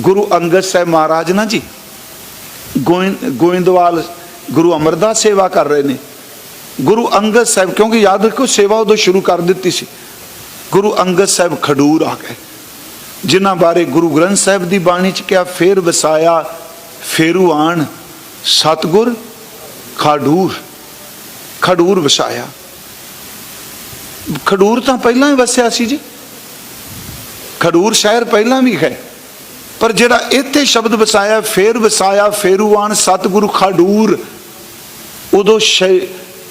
ਗੁਰੂ ਅੰਗਦ ਸਾਹਿਬ ਮਹਾਰਾਜ ਨਾ ਜੀ, ਗੋਇੰ- ਗੋਇੰਦਵਾਲ ਗੁਰੂ ਅਮਰਦਾਸ ਸੇਵਾ ਕਰ ਰਹੇ ਨੇ। ਗੁਰੂ ਅੰਗਦ ਸਾਹਿਬ, ਕਿਉਂਕਿ ਯਾਦ ਰੱਖੋ ਸੇਵਾ ਉਦੋਂ ਸ਼ੁਰੂ ਕਰ ਦਿੱਤੀ ਸੀ। ਗੁਰੂ ਅੰਗਦ ਸਾਹਿਬ ਖਡੂਰ ਆ ਗਏ। ਜਿਨ੍ਹਾਂ ਬਾਰੇ ਗੁਰੂ ਗ੍ਰੰਥ ਸਾਹਿਬ ਦੀ ਬਾਣੀ ਚ ਕਿਹਾ, ਫੇਰ ਵਸਾਇਆ, ਫੇਰੂ ਆਣ, ਸਤਗੁਰ ਖਡੂਰ ਖਡੂਰ ਵਸਾਇਆ। ਖਡੂਰ ਤਾਂ ਪਹਿਲਾਂ ਹੀ ਵਸਿਆ ਸੀ ਜੀ। ਖਡੂਰ ਸ਼ਹਿਰ ਪਹਿਲਾਂ ਵੀ ਹੈ। ਪਰ ਜਿਹੜਾ ਇੱਥੇ ਸ਼ਬਦ ਵਸਾਇਆ, ਫੇਰ ਵਸਾਇਆ, ਫੇਰੂਆਨ ਸਤਿਗੁਰੂ ਖਡੂਰ, ਉਦੋਂ ਸ਼ੈ-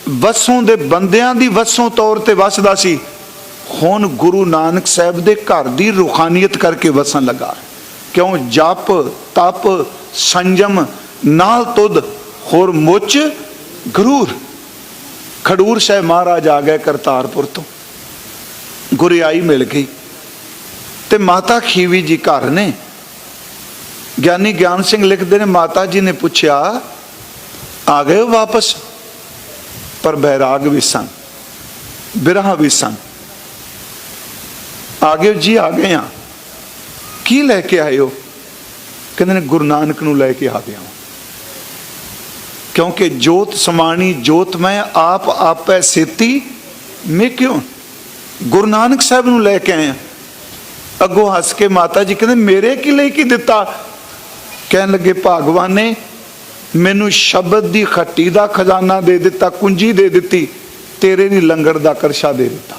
ਵਸੋਂ ਦੇ ਬੰਦਿਆਂ ਦੀ ਵਸੋਂ ਤੌਰ ਤੇ ਵਸਦਾ ਸੀ। ਹੁਣ ਗੁਰੂ ਨਾਨਕ ਸਾਹਿਬ ਦੇ ਘਰ ਦੀ ਰੁਖਾਨੀਅਤ ਕਰਕੇ ਵਸਣ ਲੱਗਾ। ਕਿਉਂ? ਜਪ, ਤਪ, ਸੰਜਮ, ਨਾਲ ਤੁਦ ਹੋਰ ਮੁੱਚ, ਗਰੂਰ। ਖਡੂਰ ਸਾਹਿਬ ਮਹਾਰਾਜ ਆ ਗਏ ਕਰਤਾਰਪੁਰ ਤੋਂ। ਗੁਰਿਆਈ ਮਿਲ ਗਈ। ਤੇ ਮਾਤਾ ਖੀਵੀ ਜੀ ਘਰ ਨੇ। ਗਿਆਨੀ ਗਿਆਨ ਸਿੰਘ ਲਿਖਦੇ ਨੇ, ਮਾਤਾ ਜੀ ਨੇ ਪੁੱਛਿਆ, ਆ ਗਏ ਵਾਪਸ? ਪਰ ਬੈਰਾਗ ਵੀ ਸਨ, ਬਿਰਹਾ ਵੀ ਸਨ। ਆ ਗਏ ਜੀ, ਆ ਗਏ ਆ ਕੀ ਲੈ ਕੇ ਆਏ ਹੋ? ਕਹਿੰਦੇ ਨੇ, ਗੁਰੂ ਨਾਨਕ ਨੂੰ ਲੈ ਕੇ ਆ ਗਿਆ ਕਿਉਂਕਿ ਜੋਤ ਸਮਾਣੀ, ਜੋਤ ਮੈਂ, ਆਪ ਆਪੈ ਸੇਤੀ, ਮੈਂ ਕਿਉਂ? ਗੁਰੂ ਨਾਨਕ ਸਾਹਿਬ ਨੂੰ ਲੈ ਕੇ ਆਇਆ ਅੱਗੋਂ ਹੱਸ ਕੇ ਮਾਤਾ ਜੀ ਕਹਿੰਦੇ, ਮੇਰੇ ਕੀ ਲਈ ਕੀ ਦਿੱਤਾ? ਕਹਿਣ ਲੱਗੇ, ਭਗਵਾਨ ਨੇ ਮੈਨੂੰ ਸ਼ਬਦ ਦੀ ਖੱਟੀ ਦਾ ਖਜ਼ਾਨਾ ਦੇ ਦਿੱਤਾ, ਕੁੰਜੀ ਦੇ ਦਿੱਤੀ, ਤੇਰੇ ਲਈ ਲੰਗਰ ਦਾ ਕਰਸ਼ਾ ਦੇ ਦਿੱਤਾ।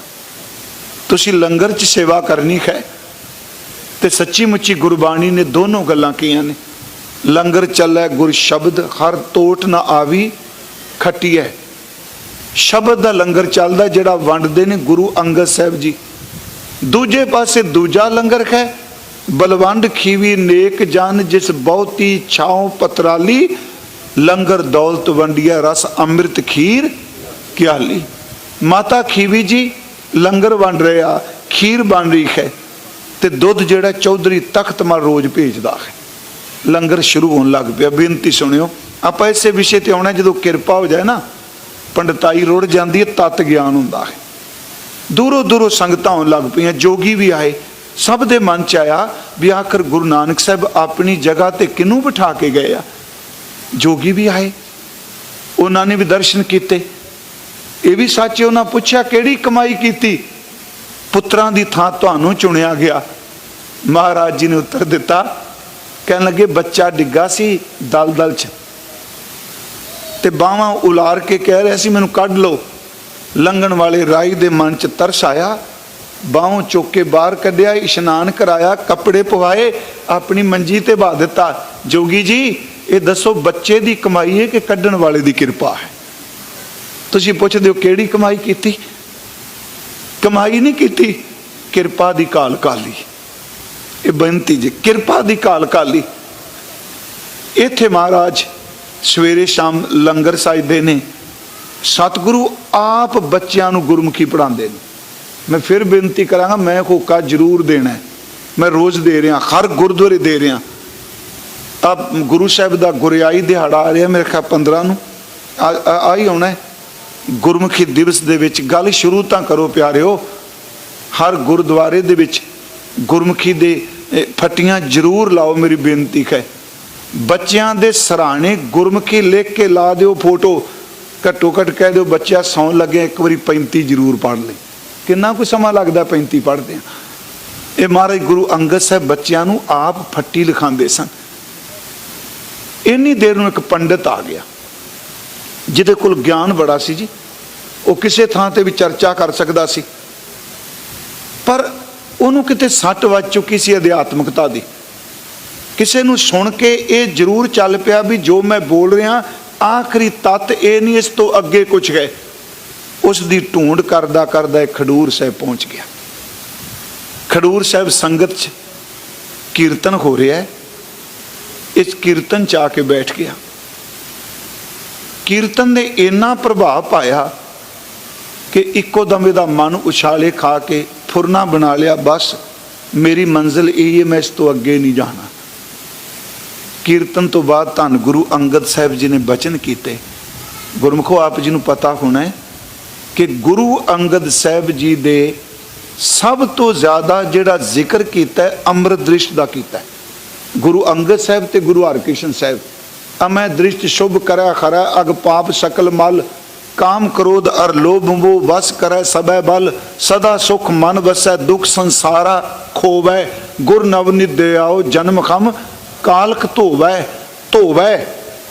ਤੁਸੀਂ ਲੰਗਰ 'ਚ ਸੇਵਾ ਕਰਨੀ ਹੈ? ਤੇ ਸੱਚੀ ਮੁੱਚੀ ਗੁਰਬਾਣੀ ਨੇ ਦੋਨੋਂ ਗੱਲਾਂ ਕੀਆਂ ਨੇ। ਲੰਗਰ ਚੱਲੈ, ਗੁਰ ਸ਼ਬਦ, ਹਰ ਟੋਟ ਨਾ ਆਵੀ ਖਟੀਐ ਸ਼ਬਦ ਦਾ ਲੰਗਰ ਚੱਲਦਾ ਜਿਹੜਾ ਵੰਡਦੇ ਨੇ ਗੁਰੂ ਅੰਗਦ ਸਾਹਿਬ ਜੀ। ਦੂਜੇ ਪਾਸੇ ਦੂਜਾ ਲੰਗਰ ਹੈ ਬਲਵੰਡ ਖੀਵੀ ਨੇਕ ਜਨ ਜਿਸ ਬਹੁਤੀ ਛਾਉ ਪਤਰਾਲੀ, ਲੰਗਰ ਦੌਲਤ ਵੰਡੀਆ ਰਸ ਅੰਮ੍ਰਿਤ ਖੀਰ ਕਿਆਲੀ। ਮਾਤਾ ਖੀਵੀ ਜੀ, ਲੰਗਰ ਵੰਡ ਰਹੇ ਆ, ਖੀਰ ਬਣ ਰਹੀ ਹੈ ਤੇ ਦੁੱਧ ਜਿਹੜਾ ਚੌਧਰੀ ਤਖਤ ਮਾ ਰੋਜ਼ ਭੇਜਦਾ ਹੈ। ਲੰਗਰ ਸ਼ੁਰੂ ਹੋਣ ਲੱਗ ਪਿਆ, ਬੇਨਤੀ ਸੁਣਿਓ, ਆਪਾਂ ਇਸੇ ਵਿਸ਼ੇ ਤੇ ਆਉਣਾ, ਜਦੋਂ ਕਿਰਪਾ ਹੋ ਜਾਏ ਨਾ, ਪੰਡਤਾਈ ਰੁੜ ਜਾਂਦੀ ਹੈ, ਤਤ ਗਿਆਨ ਹੁੰਦਾ ਹੈ। ਦੂਰੋਂ ਦੂਰੋਂ ਸੰਗਤਾਂ ਆਉਣ ਲੱਗ ਪਈਆਂ, ਜੋਗੀ ਵੀ ਆਏ ਸਭ ਦੇ ਮਨ ਚ ਆਇਆ ਵੀ ਆਖਰ ਗੁਰੂ ਨਾਨਕ ਸਾਹਿਬ ਆਪਣੀ ਜਗ੍ਹਾ ਤੇ ਕਿਨੂੰ ਬਿਠਾ ਕੇ ਗਏ ਆ? ਜੋਗੀ ਵੀ ਆਏ। ਉਹਨਾਂ ਨੇ ਵੀ ਦਰਸ਼ਨ ਕੀਤੇ। ਇਹ ਵੀ ਸੱਚ ਉਹਨਾਂ ਪੁੱਛਿਆ, ਕਿਹੜੀ ਕਮਾਈ ਕੀਤੀ? ਪੁੱਤਰਾਂ ਦੀ ਥਾਂ ਤੁਹਾਨੂੰ ਚੁਣਿਆ ਗਿਆ। ਮਹਾਰਾਜ ਜੀ ਨੇ ਉੱਤਰ ਦਿੱਤਾ, ਕਹਿਣ ਲੱਗੇ, ਬੱਚਾ ਡਿੱਗਾ ਸੀ ਦਲਦਲ ਚ। ਤੇ ਬਾਹਾਂ ਉਲਾਰ ਕੇ ਕਹਿ ਰਿਹਾ ਸੀ, ਮੈਨੂੰ ਕੱਢ ਲਓ। ਲੰਘਣ ਵਾਲੇ ਰਾਈ ਦੇ ਮਨ ਚ ਤਰਸ ਆਇਆ। ਬਾਹੋਂ ਚੁੱਕ ਕੇ ਬਾਹਰ ਕੱਢਿਆ, ਇਸ਼ਨਾਨ ਕਰਾਇਆ, ਕੱਪੜੇ ਪਵਾਏ, ਆਪਣੀ ਮੰਜੀ ਤੇ ਬਾ ਦਿੱਤਾ। ਜੋਗੀ ਜੀ, ਇਹ ਦੱਸੋ ਬੱਚੇ ਦੀ ਕਮਾਈ ਹੈ ਕਿ ਕੱਢਣ ਵਾਲੇ ਦੀ ਕਿਰਪਾ ਹੈ? ਤੁਸੀਂ ਪੁੱਛਦੇ ਹੋ ਕਿਹੜੀ ਕਮਾਈ ਕੀਤੀ? ਕਮਾਈ ਨਹੀਂ ਕੀਤੀ, ਕਿਰਪਾ ਦੀ ਕਾਲ ਕਾਲੀ। ਇਹ ਬੇਨਤੀ ਜੀ, ਕਿਰਪਾ ਦੀ ਕਾਲ ਕਾਲੀ। ਇੱਥੇ ਮਹਾਰਾਜ ਸਵੇਰੇ ਸ਼ਾਮ ਲੰਗਰ ਸਾਜਦੇ ਨੇ। ਸਤਿਗੁਰੂ ਆਪ ਬੱਚਿਆਂ ਨੂੰ ਗੁਰਮੁਖੀ ਪੜਾਉਂਦੇ ਨੇ। ਮੈਂ ਫਿਰ ਬੇਨਤੀ ਕਰਾਂਗਾ ਮੈਂ ਹੋਕਾ ਜ਼ਰੂਰ ਦੇਣਾ ਮੈਂ ਰੋਜ਼ ਦੇ ਰਿਹਾ ਹਰ ਗੁਰਦੁਆਰੇ ਦੇ ਰਿਹਾ। ਆ ਗੁਰੂ ਸਾਹਿਬ ਦਾ ਗੁਰਿਆਈ ਦਿਹਾੜਾ ਆ ਰਿਹਾ ਮੇਰੇ ਖਿਆਲ 15 ਨੂੰ। ਆ ਹੀ ਆਉਣਾ ਗੁਰਮੁਖੀ ਦਿਵਸ ਦੇ ਵਿੱਚ ਗੱਲ ਸ਼ੁਰੂ ਤਾਂ ਕਰੋ ਪਿਆਰਿਓ। ਹਰ ਗੁਰਦੁਆਰੇ ਦੇ ਵਿੱਚ ਗੁਰਮੁਖੀ ਦੇ ਇਹ, ਫੱਟੀਆਂ ਜ਼ਰੂਰ ਲਾਓ ਮੇਰੀ ਬੇਨਤੀ ਹੈ। ਬੱਚਿਆਂ ਦੇ ਸਰਾਣੇ ਗੁਰਮੁਖੀ ਲਿਖ ਕੇ ਲਾ ਦਿਓ ਫੋਟੋ। ਘੱਟੋ ਘੱਟ ਕਹਿ ਦਿਓ ਬੱਚਾ ਸੌਣ ਲੱਗਿਆ ਇੱਕ ਵਾਰੀ 35 ਜ਼ਰੂਰ ਪੜ੍ਹ ਲਈ ਕਿੰਨਾ ਕੁ ਸਮਾਂ ਲੱਗਦਾ 35 ਪੜ੍ਹਦੇ ਆ ਇਹ ਮਹਾਰਾਜ ਗੁਰੂ ਅੰਗਦ ਸਾਹਿਬ ਬੱਚਿਆਂ ਨੂੰ ਆਪ ਫੱਟੀ ਲਿਖਾਉਂਦੇ ਸਨ। ਇੰਨੀ ਦੇਰ ਨੂੰ ਇੱਕ ਪੰਡਤ ਆ ਗਿਆ। ਜਿਹਦੇ ਕੋਲ ਗਿਆਨ ਬੜਾ ਸੀ ਜੀ। ਉਹ ਕਿਸੇ ਥਾਂ ਤੇ ਵੀ ਚਰਚਾ ਕਰ ਸਕਦਾ ਸੀ। ਪਰ ਉਹਨੂੰ ਕਿਤੇ ਸੱਟ ਵੱਜ ਚੁੱਕੀ ਸੀ ਅਧਿਆਤਮਕਤਾ ਦੀ। ਕਿਸੇ ਨੂੰ ਸੁਣ ਕੇ ਇਹ ਜ਼ਰੂਰ ਚੱਲ ਪਿਆ ਵੀ ਜੋ ਮੈਂ ਬੋਲ ਰਿਹਾ, ਆਖਰੀ ਤੱਤ ਇਹ ਨਹੀਂ ਇਸ ਤੋਂ ਅੱਗੇ ਕੁਝ ਹੈ। ਉਸ ਦੀ ਢੂੰਡ ਕਰਦਾ ਕਰਦਾ ਖਡੂਰ ਸਾਹਿਬ ਪਹੁੰਚ ਗਿਆ। ਖਡੂਰ ਸਾਹਿਬ ਸੰਗਤ 'ਚ ਕੀਰਤਨ ਹੋ ਰਿਹਾ ਹੈ। ਇਸ ਕੀਰਤਨ 'ਚ ਆ ਕੇ ਬੈਠ ਗਿਆ। ਕੀਰਤਨ ਨੇ ਇੰਨਾ ਪ੍ਰਭਾਵ ਪਾਇਆ ਕਿ ਇੱਕੋ ਦਮ ਇਹਦਾ ਮਨ ਉਛਾਲੇ ਖਾ ਕੇ ਫੁਰਨਾ ਬਣਾ ਲਿਆ, ਬਸ ਮੇਰੀ ਮੰਜ਼ਿਲ ਇਹ ਹੈ, ਮੈਂ ਇਸ ਤੋਂ ਅੱਗੇ ਨਹੀਂ ਜਾਣਾ। ਕੀਰਤਨ ਤੋਂ ਬਾਅਦ ਧੰਨ ਗੁਰੂ ਅੰਗਦ ਸਾਹਿਬ ਜੀ ਨੇ ਬਚਨ ਕੀਤੇ। ਗੁਰਮੁਖੋ, ਆਪ ਜੀ ਨੂੰ ਪਤਾ ਹੋਣਾ ਹੈ ਕਿ ਗੁਰੂ ਅੰਗਦ ਸਾਹਿਬ ਜੀ ਦੇ ਸਭ ਤੋਂ ਜ਼ਿਆਦਾ ਜਿਹੜਾ ਜ਼ਿਕਰ ਕੀਤਾ ਅੰਮ੍ਰਿਤ ਦ੍ਰਿਸ਼ ਦਾ ਕੀਤਾ ਗੁਰੂ ਅੰਗਦ ਸਾਹਿਬ ਤੇ ਗੁਰੂ ਹਰਕ੍ਰਿਸ਼ਨ ਸਾਹਿਬ ਅਮੈ ਦ੍ਰਿਸ਼ਟ ਸ਼ੁਭ ਕਰੈ ਖਰੈ ਅਗ ਪਾਪ ਸਕਲ ਮਲ, ਕਾਮ ਕ੍ਰੋਧ ਅਰ ਲੋਭ ਮੋਹ ਵਸ ਕਰੈ ਸਬੈ ਬਲ, ਸਦਾ ਸੁਖ ਮਨ ਵਸੈ ਦੁਖ ਸੰਸਾਰਾ ਖੋਵੈ, ਗੁਰ ਨਵ ਨਿਦਿਆਓ ਜਨਮ ਖਮ, ਕਾਲਕ ਧੋਵੈ ਧੋਵੈ,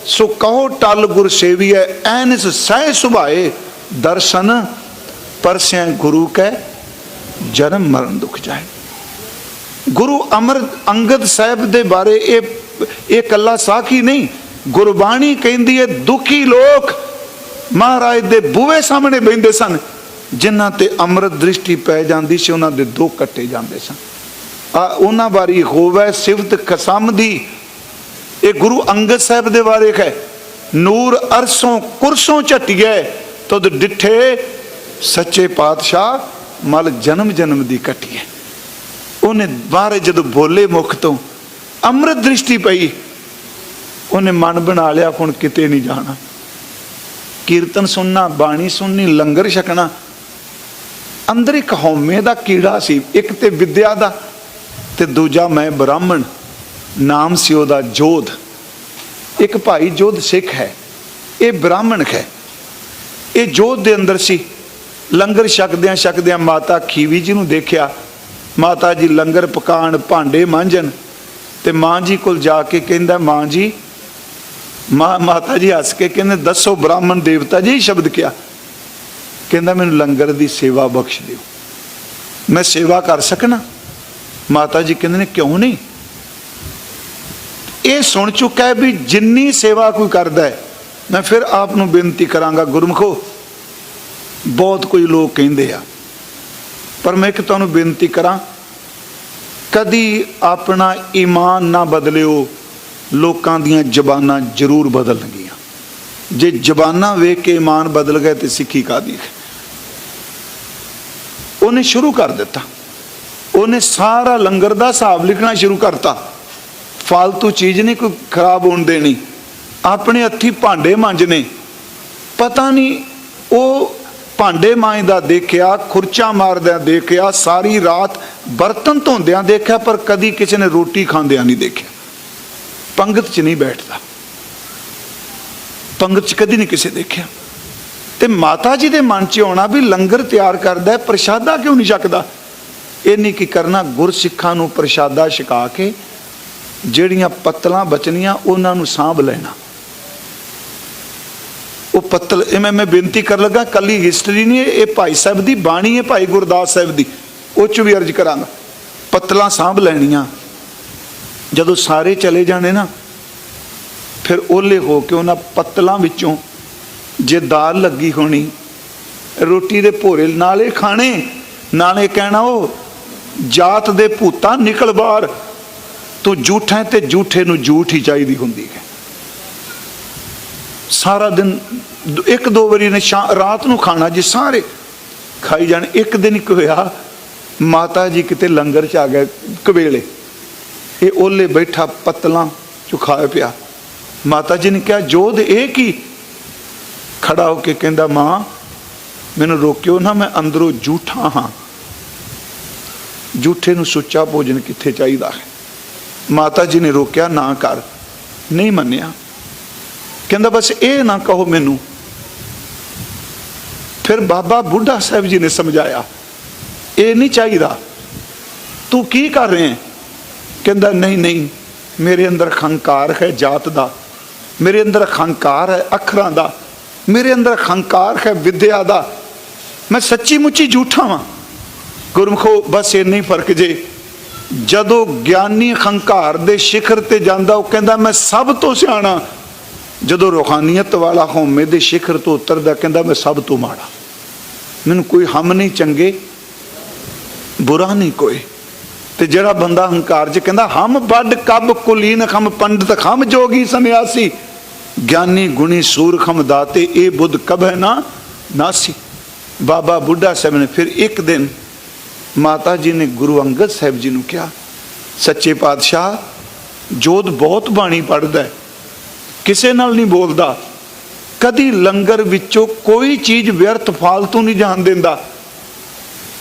ਸੋ ਕਹੋ ਟਲ ਗੁਰ ਸੇਵੀਐ, ਐਨਿਸ ਸਹਿ ਸੁਭਾਏ ਦਰਸ਼ਨ ਪਰਸਿਆ ਗੁਰੂ ਕੈ ਜਨਮ ਮਰਨ ਦੁਖ ਜਾਏ। ਗੁਰੂ ਅਮਰ ਅੰਗਦ ਸਾਹਿਬ ਦੇ ਬਾਰੇ ਇਹ ਇਹ ਕੱਲਾ ਸਾਖੀ ਨਹੀਂ। ਗੁਰਬਾਣੀ ਕਹਿੰਦੀ ਹੈ, ਦੁਖੀ ਲੋਕ ਮਹਾਰਾਜ ਦੇ ਬੂਹੇ ਸਾਹਮਣੇ ਬੈੰਦੇ ਸਨ, ਜਿਨ੍ਹਾਂ ਤੇ ਅੰਮ੍ਰਿਤ ਦ੍ਰਿਸ਼ਟੀ ਪੈ ਜਾਂਦੀ ਸੀ, ਉਹਨਾਂ ਦੇ ਦੁੱਖ ਕੱਟੇ ਜਾਂਦੇ ਸਨ। ਆ ਉਹਨਾਂ ਬਾਰੇ ਹੋਵੇ ਸਿਫਤ ਕਸਮ ਦੀ। ਇਹ ਗੁਰੂ ਅੰਗਦ ਸਾਹਿਬ ਦੇ ਬਾਰੇ ਹੈ, ਨੂਰ ਅਰਸੋਂ ਕੁਰਸੋਂ ਝਟਿਐ ਤਦ ਡਿਠੇ ਸੱਚੇ ਪਾਤਸ਼ਾਹ ਮਲ ਜਨਮ ਜਨਮ ਦੀ ਕਟਿਐ ਉਹਨੇ ਬਾਹਰ ਜਦੋਂ ਬੋਲੇ ਮੁਖ ਤੋਂ ਅੰਮ੍ਰਿਤ ਦ੍ਰਿਸ਼ਟੀ ਪਈ। ਉਹਨੇ ਮਨ ਬਣਾ ਲਿਆ, ਹੁਣ ਕਿਤੇ ਨਹੀਂ ਜਾਣਾ। ਕੀਰਤਨ ਸੁਣਨਾ, ਬਾਣੀ ਸੁਣਨੀ, ਲੰਗਰ ਛਕਣਾ। ਅੰਦਰ ਇੱਕ ਹਉਮੈ ਦਾ ਕੀੜਾ ਸੀ, ਇੱਕ ਤੇ ਵਿਦਿਆ ਦਾ ਤੇ ਦੂਜਾ ਮੈਂ ਬ੍ਰਾਹਮਣ, ਨਾਮ ਸੀ ਉਹਦਾ ਜੋਧ। ਇੱਕ ਭਾਈ ਜੋਧ ਸਿੱਖ ਹੈ, ਇਹ ਬ੍ਰਾਹਮਣ ਹੈ। ਇਹ ਜੋਤ ਦੇ ਅੰਦਰ ਸੀ। ਲੰਗਰ ਛਕਦਿਆਂ ਛਕਦਿਆਂ ਮਾਤਾ ਖੀਵੀ ਜੀ ਨੂੰ ਦੇਖਿਆ। ਮਾਤਾ ਜੀ ਲੰਗਰ ਪਕਾਣ ਭਾਂਡੇ ਮਾਂਜਣ ਤੇ ਮਾਂ ਜੀ ਕੋਲ ਜਾ ਕੇ ਕਹਿੰਦਾ, ਮਾਂ ਜੀ, ਮਾਂ ਮਾਤਾ ਜੀ ਹੱਸ ਕੇ ਕਹਿੰਦੇ, ਦੱਸੋ ਬ੍ਰਾਹਮਣ ਦੇਵਤਾ ਜੀ ਸ਼ਬਦ ਕਿਆ? ਕਹਿੰਦਾ, ਮੈਨੂੰ ਲੰਗਰ ਦੀ ਸੇਵਾ ਬਖਸ਼ ਦਿਓ। ਮੈਂ ਸੇਵਾ ਕਰ ਸਕਣਾ? ਮਾਤਾ ਜੀ ਕਹਿੰਦੇ ਨੇ, ਕਿਉਂ ਨਹੀਂ? ਇਹ ਸੁਣ ਚੁੱਕਾ ਹੈ ਵੀ ਜਿੰਨੀ ਸੇਵਾ ਕੋਈ ਕਰਦਾ ਹੈ ਮੈਂ ਫਿਰ ਆਪ ਨੂੰ ਬੇਨਤੀ ਕਰਾਂਗਾ, ਗੁਰਮਖੋ, ਬਹੁਤ ਕੋਈ ਲੋਕ ਕਹਿੰਦੇ ਆ, ਪਰ ਮੈਂ ਇੱਕ ਤੁਹਾਨੂੰ ਬੇਨਤੀ ਕਰਾਂ, ਕਦੀ ਆਪਣਾ ਈਮਾਨ ਨਾ ਬਦਲਿਓ, ਲੋਕਾਂ ਦੀਆਂ ਜ਼ਬਾਨਾਂ ਜ਼ਰੂਰ ਬਦਲਣਗੀਆਂ। ਜੇ ਜ਼ਬਾਨਾਂ ਵੇਖ ਕੇ ਈਮਾਨ ਬਦਲ ਗਏ ਤੇ ਸਿੱਖੀ ਕਾਦੀ ਉਹਨੇ ਸ਼ੁਰੂ ਕਰ ਦਿੱਤਾ। ਉਹਨੇ ਸਾਰਾ ਲੰਗਰ ਦਾ ਹਿਸਾਬ ਲਿਖਣਾ ਸ਼ੁਰੂ ਕਰਤਾ। ਫालतू ਚੀਜ਼ ਨਹੀਂ, ਕੋਈ ਖਰਾਬ ਹੋਣ ਦੇਣੀ। ਆਪਣੇ ਹੱਥੀ ਭਾਂਡੇ ਮਾਂਜਨੇ। ਪਤਾ ਨਹੀਂ ਉਹ ਭਾਂਡੇ ਮਾਂਜਦਾ ਦੇਖਿਆ, ਖੁਰਚਾ ਮਾਰਦਿਆਂ ਦੇਖਿਆ, ਸਾਰੀ ਰਾਤ ਬਰਤਨ ਧੋਂਦਿਆਂ ਦੇਖਿਆ, ਪਰ ਕਦੀ ਕਿਸੇ ਨੇ ਰੋਟੀ ਖਾਂਦਿਆਂ ਨਹੀਂ ਦੇਖਿਆ। ਪੰਗਤ 'ਚ ਨਹੀਂ ਬੈਠਦਾ। ਪੰਗਤ 'ਚ ਕਦੀ ਨਹੀਂ ਕਿਸੇ ਦੇਖਿਆ। ਤੇ ਮਾਤਾ ਜੀ ਦੇ ਮਨ 'ਚ ਆਉਣਾ ਵੀ ਲੰਗਰ ਤਿਆਰ ਕਰਦਾ, ਪ੍ਰਸ਼ਾਦਾ ਕਿਉਂ ਨਹੀਂ ਛਕਦਾ ਇਹ ਨਹੀਂ ਕੀ ਕਰਨਾ ਗੁਰਸਿੱਖਾਂ ਨੂੰ ਪ੍ਰਸ਼ਾਦਾ ਛਕਾ ਕੇ, ਜਿਹੜੀਆਂ ਪੱਤਲਾਂ ਬਚਣੀਆਂ, ਉਹਨਾਂ ਨੂੰ ਸਾਂਭ ਲੈਣਾ। ਉਹ ਪੱਤਲ, ਇਹ ਮੈਂ ਮੈਂ ਬੇਨਤੀ ਕਰ ਲੱਗਾ ਕੱਲੀ ਹਿਸਟਰੀ ਨਹੀਂ ਇਹ ਇਹ ਭਾਈ ਸਾਹਿਬ ਦੀ ਬਾਣੀ ਹੈ, ਭਾਈ ਗੁਰਦਾਸ ਸਾਹਿਬ ਦੀ। ਉਹ ਚ ਵੀ ਅਰਜ਼ ਕਰਾਂਗਾ। ਪੱਤਲਾਂ ਸਾਂਭ ਲੈਣੀਆਂ। ਜਦੋਂ ਸਾਰੇ ਚਲੇ ਜਾਣੇ ਨਾ, ਫਿਰ ਓਲੇ ਹੋ ਕੇ ਉਹਨਾਂ ਪੱਤਲਾਂ ਵਿੱਚੋਂ ਜੇ ਦਾਲ ਲੱਗੀ ਹੋਣੀ, ਰੋਟੀ ਦੇ ਭੋਰੇ ਨਾਲੇ ਖਾਣੇ, ਨਾਲੇ ਕਹਿਣਾ ਉਹ, ਜਾਤ ਦੇ ਭੂਤਾਂ ਨਿਕਲ ਬਾਹਰ। ਤੂੰ ਝੂਠਾ ਹੈ ਤੇ ਝੂਠੇ ਨੂੰ ਝੂਠ ਹੀ ਚਾਹੀਦੀ ਹੁੰਦੀ ਹੈ। ਸਾਰਾ ਦਿਨ ਦ- ਇੱਕ ਦੋ ਵਾਰੀ ਨੇ ਸ਼ਾ- ਰਾਤ ਨੂੰ ਖਾਣਾ ਜੀ ਸਾਰੇ ਖਾਈ ਜਾਣ, ਇੱਕ ਦਿਨ ਇੱਕ ਹੋਇਆ, ਮਾਤਾ ਜੀ ਕਿਤੇ ਲੰਗਰ ਚ ਆ ਗਏ ਕਵੇਲੇ। ਇਹ ਓਲੇ ਬੈਠਾ ਪਤਲਾ ਚੁਖਾਇਆ ਪਿਆ। ਮਾਤਾ ਜੀ ਨੇ ਕਿਹਾ, ਜੋਧ, ਇਹ ਕੀ? ਖੜਾ ਹੋ ਕੇ ਕਹਿੰਦਾ, ਮਾਂ, ਮੈਨੂੰ ਰੋਕਿਓ ਨਾ, ਮੈਂ ਅੰਦਰੋਂ ਝੂਠਾ ਹਾਂ। ਝੂਠੇ ਨੂੰ ਸੁੱਚਾ ਭੋਜਨ ਕਿੱਥੇ ਚਾਹੀਦਾ ਹੈ? ਮਾਤਾ ਜੀ ਨੇ ਰੋਕਿਆ, ਨਾ ਕਰ। ਨਹੀਂ ਮੰਨਿਆ। ਕਹਿੰਦਾ, ਬਸ ਇਹ ਨਾ ਕਹੋ ਮੈਨੂੰ। ਫਿਰ ਬਾਬਾ ਬੁੱਢਾ ਸਾਹਿਬ ਜੀ ਨੇ ਸਮਝਾਇਆ, ਇਹ ਨਹੀਂ ਚਾਹੀਦਾ। ਤੂੰ ਕੀ ਕਰ ਰਹੇ ਹੈ? ਕਹਿੰਦਾ, ਨਹੀਂ ਨਹੀਂ, ਮੇਰੇ ਅੰਦਰ ਖੰਕਾਰ ਹੈ ਜਾਤ ਦਾ। ਮੇਰੇ ਅੰਦਰ ਖੰਕਾਰ ਹੈ ਅੱਖਰਾਂ ਦਾ। ਮੇਰੇ ਅੰਦਰ ਖੰਕਾਰ ਹੈ ਵਿਦਿਆ ਦਾ। ਮੈਂ ਸੱਚੀ ਮੁੱਚੀ ਝੂਠਾ ਵਾਂ। ਗੁਰਮਖੋ, ਬਸ ਇੰਨੀ ਫ਼ਰਕ ਜੇ। ਜਦੋਂ ਗਿਆਨੀ ਖੰਕਾਰ ਦੇ ਸਿਖਰ ਤੇ ਜਾਂਦਾ, ਉਹ ਕਹਿੰਦਾ, ਮੈਂ ਸਭ ਤੋਂ ਸਿਆਣਾ ਜਦੋਂ ਰੂਹਾਨੀਅਤ ਵਾਲਾ ਹਉਮੈ ਦੇ ਸਿਖਰ ਤੋਂ ਉਤਰਦਾ ਕਹਿੰਦਾ, ਮੈਂ ਸਭ ਤੋਂ ਮਾੜਾ। ਮੈਨੂੰ ਕੋਈ ਹਮ ਨਹੀਂ ਚੰਗੇ, ਬੁਰਾ ਨਹੀਂ ਕੋਈ। ਤੇ ਜਿਹੜਾ ਬੰਦਾ ਹੰਕਾਰ ਚ ਕਹਿੰਦਾ, ਹਮ ਵੱਡ ਕਬ ਕੁਲੀਨ ਖਮ ਪੰਡਤ ਖਮ ਜੋਗੀ ਸੰਨਿਆਸੀ। ਗਿਆਨੀ ਗੁਣੀ ਸੂਰਖਮ ਦਾਤੇ, ਇਹ ਬੁੱਧ ਕਬ ਹੈ ਨਾ? ਨਾਸੀ ਬਾਬਾ ਬੁੱਢਾ ਸਾਹਿਬ ਨੇ ਫਿਰ ਇੱਕ ਦਿਨ ਮਾਤਾ ਜੀ ਨੇ ਗੁਰੂ ਅੰਗਦ ਸਾਹਿਬ ਜੀ ਨੂੰ ਕਿਹਾ, ਸੱਚੇ ਪਾਤਸ਼ਾਹ ਜੋਧ ਬਹੁਤ ਬਾਣੀ ਪੜਦਾ ਹੈ। ਕਿਸੇ ਨਾਲ ਨਹੀਂ ਬੋਲਦਾ। ਕਦੀ ਲੰਗਰ ਵਿੱਚੋਂ ਕੋਈ ਚੀਜ਼ ਵਿਅਰਥ ਫਾਲਤੂ ਨਹੀਂ ਜਾਣ ਦਿੰਦਾ।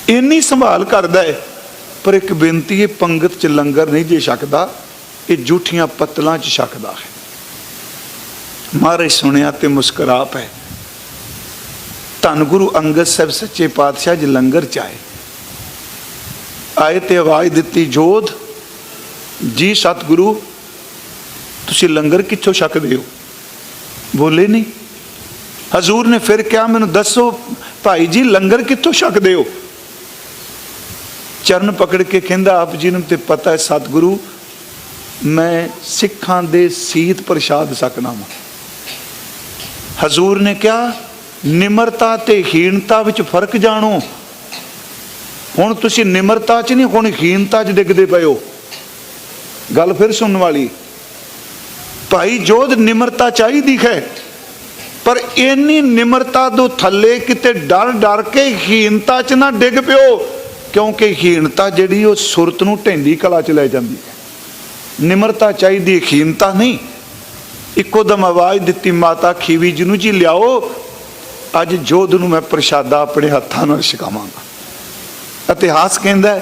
ਇੰਨੀ ਸੰਭਾਲ ਕਰਦਾ ਹੈ ਪਰ ਇੱਕ ਬੇਨਤੀ ਹੈ ਪੰਗਤ ਚ ਲੰਗਰ ਨਹੀਂ ਜੇ ਛਕਦਾ ਇਹ ਝੂਠੀਆਂ ਪਤਲਾਂ 'ਚ ਛਕਦਾ ਹੈ। ਮਹਾਰਾਜ ਸੁਣਿਆ ਤੇ ਮੁਸਕਰਾ ਪਏ। ਧੰਨ ਗੁਰੂ ਅੰਗਦ ਸਾਹਿਬ ਸੱਚੇ ਪਾਤਸ਼ਾਹ ਜੀ ਲੰਗਰ ਚ ਆਏ। ਆਏ ਤੇ ਆਵਾਜ਼ ਦਿੱਤੀ, ਜੋਧ, ਜੀ ਸਤਿਗੁਰੂ ਤੁਸੀਂ ਲੰਗਰ ਕਿੱਥੋਂ ਛਕਦੇ ਹੋ? ਬੋਲੇ ਨਹੀਂ। ਹਜ਼ੂਰ ਨੇ ਫਿਰ ਕਿਹਾ, ਮੈਨੂੰ ਦੱਸੋ ਭਾਈ ਜੀ, ਲੰਗਰ ਕਿੱਥੋਂ ਛਕਦੇ ਹੋ? ਚਰਨ ਪਕੜ ਕੇ ਕਹਿੰਦਾ, ਆਪ ਜੀ ਨੂੰ ਤੇ ਪਤਾ ਹੈ ਸਤਿਗੁਰੂ, ਮੈਂ ਸਿੱਖਾਂ ਦੇ ਸੀਤ ਪ੍ਰਸ਼ਾਦ ਸਕਣਾ ਵਾਂ। ਹਜ਼ੂਰ ਨੇ ਕਿਹਾ, ਨਿਮਰਤਾ ਤੇ ਹੀਣਤਾ ਵਿੱਚ ਫ਼ਰਕ ਜਾਣੋ। ਹੁਣ ਤੁਸੀਂ ਨਿਮਰਤਾ 'ਚ ਨਹੀਂ, ਹੁਣ ਹੀਣਤਾ 'ਚ ਡਿੱਗਦੇ ਪਏ ਹੋ। ਗੱਲ ਫਿਰ ਸੁਣਨ ਵਾਲੀ। ਭਾਈ ਜੋਧ ਨਿਮਰਤਾ ਚਾਹੀਦੀ ਹੈ। ਪਰ ਇੰਨੀ ਨਿਮਰਤਾ ਤੋਂ ਥੱਲੇ ਕਿਤੇ ਡਰ ਡਰ ਕੇ ਹੀਣਤਾ 'ਚ ਨਾ ਡਿੱਗ ਪਿਓ, ਕਿਉਂਕਿ ਹੀਣਤਾ ਜਿਹੜੀ ਉਹ ਸੁਰਤ ਨੂੰ ਢੈਂਦੀ ਕਲਾ 'ਚ ਲੈ ਜਾਂਦੀ ਹੈ। ਨਿਮਰਤਾ ਚਾਹੀਦੀ, ਹੀਣਤਾ ਨਹੀਂ। ਇੱਕੋ ਦਮ ਆਵਾਜ਼ ਦਿੱਤੀ, ਮਾਤਾ ਖੀਵੀ ਜੀ ਨੂੰ ਜੀ ਲਿਆਓ, ਅੱਜ ਜੋਧ ਨੂੰ ਮੈਂ ਪ੍ਰਸ਼ਾਦਾ ਆਪਣੇ ਹੱਥਾਂ ਨਾਲ ਛਕਾਵਾਂਗਾ। ਇਤਿਹਾਸ ਕਹਿੰਦਾ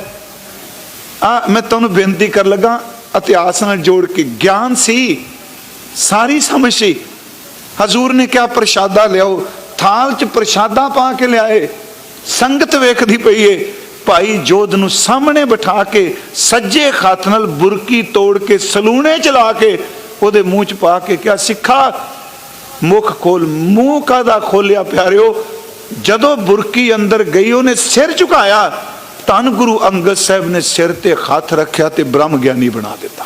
ਆ, ਮੈਂ ਤੁਹਾਨੂੰ ਬੇਨਤੀ ਕਰ ਲਗਾ, ਇਤਿਹਾਸ ਨਾਲ ਜੋੜ ਕੇ ਗਿਆਨ ਸੀ ਸਾਰੀ ਸਮਝ। ਸੀ ਹਜ਼ੂਰ ਨੇ ਕਿਹਾ, ਪ੍ਰਸ਼ਾਦਾ ਲਿਆਓ। ਥਾਲ 'ਚ ਪ੍ਰਸ਼ਾਦਾ ਪਾ ਕੇ ਲਿਆਏ। ਸੰਗਤ ਵੇਖਦੀ ਪਈ ਏ, ਭਾਈ ਜੋਧ ਨੂੰ ਸਾਹਮਣੇ ਬਿਠਾ ਕੇ ਸੱਜੇ ਹੱਥ ਨਾਲ ਬੁਰਕੀ ਤੋੜ ਕੇ ਸਲੂਣੇ ਚਲਾ ਕੇ ਉਹਦੇ ਮੂੰਹ 'ਚ ਪਾ ਕੇ ਕਿਹਾ, ਸਿੱਖਾ, ਮੁਖ ਖੋਲ, ਮੂੰਹ ਕਾਦਾ ਖੋਲਿਆ ਪਿਆਰਿਓ? ਜਦੋਂ ਬੁਰਕੀ ਅੰਦਰ ਗਈ, ਉਹਨੇ ਸਿਰ ਝੁਕਾਇਆ। ਧੰਨ ਗੁਰੂ ਅੰਗਦ ਸਾਹਿਬ ਨੇ ਸਿਰ ਤੇ ਹੱਥ ਰੱਖਿਆ ਤੇ ਬ੍ਰਹਮ ਗਿਆਨੀ ਬਣਾ ਦਿੱਤਾ।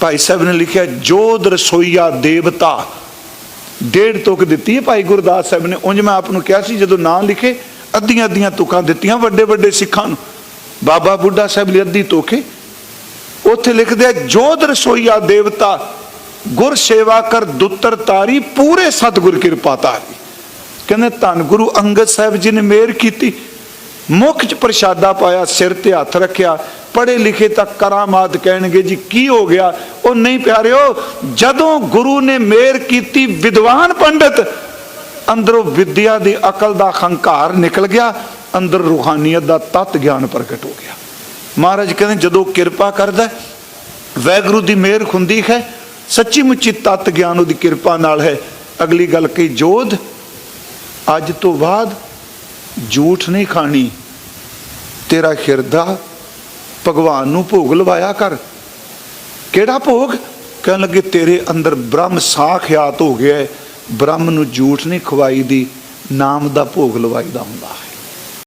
ਭਾਈ ਸਾਹਿਬ ਨੇ ਲਿਖਿਆ, ਜੋਧ ਰਸੋਈਆ ਦੇਵਤਾ। ਡੇਢ ਤੁਕ ਦਿੱਤੀ ਹੈ ਭਾਈ ਗੁਰਦਾਸ ਸਾਹਿਬ ਨੇ। ਉਂਝ ਮੈਂ ਆਪ ਨੂੰ ਕਿਹਾ ਸੀ, ਜਦੋਂ ਨਾਂ ਲਿਖੇ ਅੱਧੀਆਂ ਅੱਧੀਆਂ ਤੁਕਾਂ ਦਿੱਤੀਆਂ ਵੱਡੇ ਵੱਡੇ ਸਿੱਖਾਂ ਨੂੰ। ਬਾਬਾ ਬੁੱਢਾ ਸਾਹਿਬ ਲਈ ਅੱਧੀ ਤੋਕੇ ਉੱਥੇ ਲਿਖਦੇ ਆ, ਜੋਧ ਰਸੋਈਆ ਦੇਵਤਾ, ਗੁਰ ਸੇਵਾ ਕਰ ਦੁੱਤਰ ਤਾਰੀ, ਪੂਰੇ ਸਤਿਗੁਰ ਕਿਰਪਾ ਤਾਰੀ ਕਹਿੰਦੇ, ਧੰਨ ਗੁਰੂ ਅੰਗਦ ਸਾਹਿਬ ਜੀ ਨੇ ਮਿਹਰ ਕੀਤੀ। ਮੁਖ ਚ ਪ੍ਰਸ਼ਾਦਾ ਪਾਇਆ, ਸਿਰ ਤੇ ਹੱਥ ਰੱਖਿਆ। ਪੜ੍ਹੇ ਲਿਖੇ ਤਾਂ ਕਰਾਮਾਤ ਕਹਿਣਗੇ ਜੀ, ਕੀ ਹੋ ਗਿਆ? ਉਹ ਨਹੀਂ ਪਿਆਰਿਓ, ਜਦੋਂ ਗੁਰੂ ਨੇ ਮੇਰ ਕੀਤੀ ਵਿਦਵਾਨ ਪੰਡਤ, ਅੰਦਰੋਂ ਵਿਦਿਆ ਦੀ ਅਕਲ ਦਾ ਹੰਕਾਰ ਨਿਕਲ ਗਿਆ, ਅੰਦਰ ਰੂਹਾਨੀਅਤ ਦਾ ਤਤ ਗਿਆਨ ਪ੍ਰਗਟ ਹੋ ਗਿਆ। ਮਹਾਰਾਜ ਕਹਿੰਦੇ, ਜਦੋਂ ਕਿਰਪਾ ਕਰਦਾ, ਵੈਗੁਰੂ ਦੀ ਮਿਹਰ ਹੁੰਦੀ ਹੈ ਸੱਚੀ ਮੁੱਚੀ ਤਤ ਗਿਆਨ ਉਹਦੀ ਕਿਰਪਾ ਨਾਲ ਹੈ। ਅਗਲੀ ਗੱਲ ਕਹੀ, ਜੋਧ, ਅੱਜ ਤੋਂ ਬਾਅਦ ਝੂਠ ਨਹੀਂ ਖਾਣੀ। ਤੇਰਾ ਹਿਰਦਾ ਭਗਵਾਨ ਨੂੰ ਭੋਗ ਲਵਾਇਆ ਕਰ। ਕਿਹੜਾ ਭੋਗ ਕਹਿਣ ਲੱਗੇ, ਤੇਰੇ ਅੰਦਰ ਬ੍ਰਹਮ ਸਾਖਿਆਤ ਹੋ ਗਿਆ ਹੈ। ਬ੍ਰਹਮ ਨੂੰ ਝੂਠ ਨਹੀਂ ਖਵਾਈ ਦੀ ਨਾਮ ਦਾ ਭੋਗ ਲਵਾਈਦਾ ਹੁੰਦਾ ਹੈ